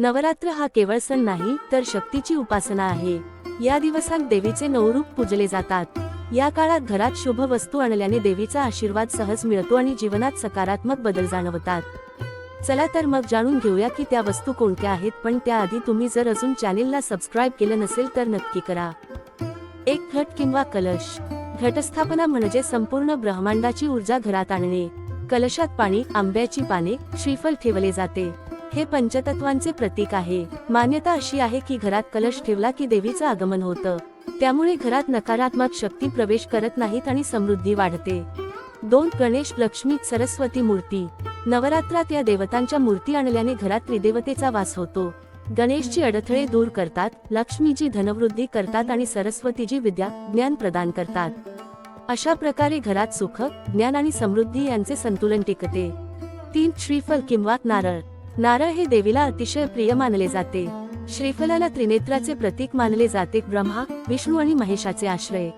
नवरात्र हा केवळ सण नाही तर शक्तीची उपासना आहे. या दिवसात देवीचे नवरूप पूजले जातात. या काळात घरात शुभ वस्तू आणल्याने देवीचा आशीर्वाद सहज मिळतो आणि जीवनात सकारात्मक बदल जाणवतात. चला तर मग जाणून घेऊया की त्या वस्तू कोणत्या आहेत पण त्याआधी तुम्ही जर अजून चॅनेलला सबस्क्राईब केलं नसेल तर नक्की करा. एक घट किंवा कलश. घटस्थापना म्हणजे संपूर्ण ब्रह्मांडाची ऊर्जा घरात आणणे. कलशात पाणी आंब्याची पाने श्रीफल ठेवले जाते. हे पंचतत्वांचे प्रतीक आहे. मान्यता अशी आहे की घरात कलश ठेवला की देवीचं आगमन होतं. त्यामुळे घरात नकारात्मक शक्ती प्रवेश करत नाहीत आणि समृद्धी वाढते. दोन गणेश लक्ष्मी सरस्वती मूर्ती. नवरात्रात या देवतांच्या मूर्ती आणल्याने घरात त्रिदेवतेचा वास होतो. गणेशची अडथळे दूर करतात लक्ष्मीची धनवृद्धी करतात आणि सरस्वतीजी विद्या ज्ञान प्रदान करतात. अशा प्रकारे घरात सुख ज्ञान आणि समृद्धी यांचे संतुलन टिकते. तीन श्रीफल किंवा नारळ. नारळ हे देवीला अतिशय प्रिय मानले जाते. श्रीफलाला त्रिनेत्राचे प्रतीक मानले जाते. ब्रह्मा विष्णू आणि महेशाचे आश्रय.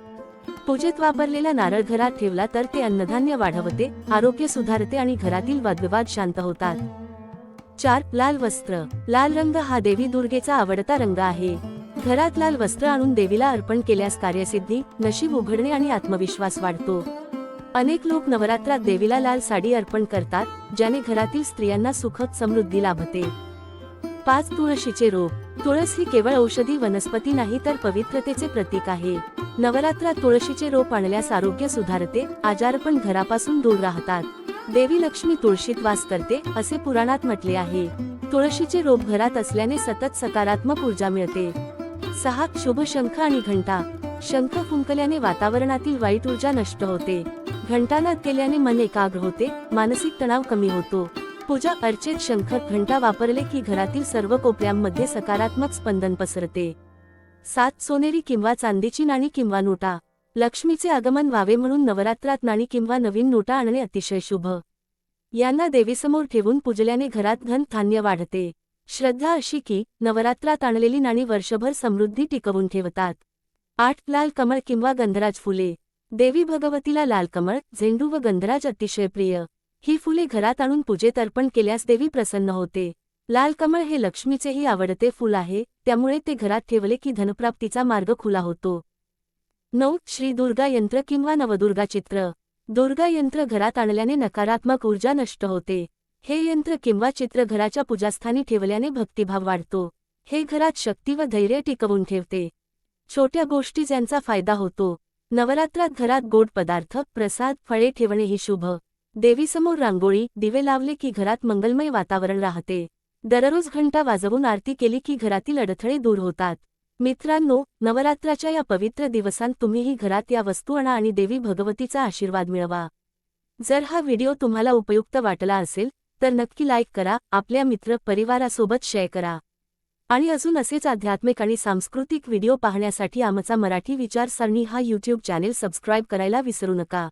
पूजेत वापरलेला नारळ घरात ठेवला तर ते अन्नधान्य वाढवते आरोग्य सुधारते आणि घरातील वादविवाद शांत होतात. चार लाल वस्त्र. लाल रंग हा देवी दुर्गेचा आवडता रंग आहे. घरात लाल वस्त्र आणून देवीला अर्पण केल्यास कार्यसिद्धी नशीब उघडणे आणि आत्मविश्वास वाढतो. अनेक लोक नवरात्रात देवीला लाल साडी अर्पण करतात ज्याने घरातील स्त्रियांना सुखद समृद्धी लाभते. पाच तुळशीचे रोप. तुळस ही केवळ औषधी वनस्पती नाही तर पवित्रतेचे प्रतीक आहे. नवरात्रात तुळशीचे रोप आणल्यास आरोग्य सुधारते आजारपण घरापासून दूर राहतात. देवी लक्ष्मी तुळशीत वास करते असे पुराणात म्हटले आहे. तुळशीचे रोप घरात असल्याने सतत सकारात्मक ऊर्जा मिळते. सहा शुभ शंख आणि घंटा. शंख फुंकल्याने वातावरणातील वाईट ऊर्जा नष्ट होते. घंटानाद केल्याने मन एकाग्र होते मानसिक तणाव कमी होतो. पूजा अर्चेत शंखर घंटा वापरले की घरातील सर्व कोपऱ्यांमध्ये सकारात्मक स्पंदन पसरते. सात सोनेरी किंवा चांदीची नाणी किंवा नोटा. लक्ष्मीचे आगमन व्हावे म्हणून नवरात्रात नाणी किंवा नवीन नोटा आणणे अतिशय शुभ. यांना देवीसमोर ठेवून पूजल्याने घरात धन धान्य वाढते. श्रद्धा अशी की नवरात्रात आणलेली नाणी वर्षभर समृद्धी टिकवून ठेवतात. आठ लाल कमळ किंवा गंधराज फुले. देवी भगवतीला लालकमळ झेंडू व गंधराज अतिशय प्रिय. ही फुले घरात आणून पूजेत अर्पण केल्यास देवी प्रसन्न होते. लालकमळ हे लक्ष्मीचेही आवडते फुल आहे त्यामुळे ते घरात ठेवले की धनप्राप्तीचा मार्ग खुला होतो. नऊ श्री दुर्गा यंत्र किंवा नवदुर्गा चित्र. दुर्गा यंत्र घरात आणल्याने नकारात्मक ऊर्जा नष्ट होते. हे यंत्र किंवा चित्र घराच्या पूजास्थानी ठेवल्याने भक्तिभाव वाढतो. हे घरात शक्ती व धैर्य टिकवून ठेवते. छोट्या गोष्टी ज्यांचा फायदा होतो. नवरात्रात घरात गोड पदार्थ प्रसाद फळे ठेवणे ही शुभ. देवीसमोर रांगोळी दिवे लावले की घरात मंगलमय वातावरण राहते. दररोज घंटा वाजवून आरती केली की घरातील अडथळे दूर होतात. मित्रांनो नवरात्राच्या या पवित्र दिवसांत तुम्हीही घरात या वस्तू आणा आणि देवी भगवतीचा आशीर्वाद मिळवा. जर हा व्हिडिओ तुम्हाला उपयुक्त वाटला असेल तर नक्की लाईक करा आपल्या मित्र परिवारासोबत शेअर करा. आणि अजून असेच आध्यात्मिक आणि सांस्कृतिक व्हिडिओ पाहण्यासाठी आमचा मराठी विचारसरणी हा यूट्यूब चॅनेल सबस्क्राईब करायला विसरू नका.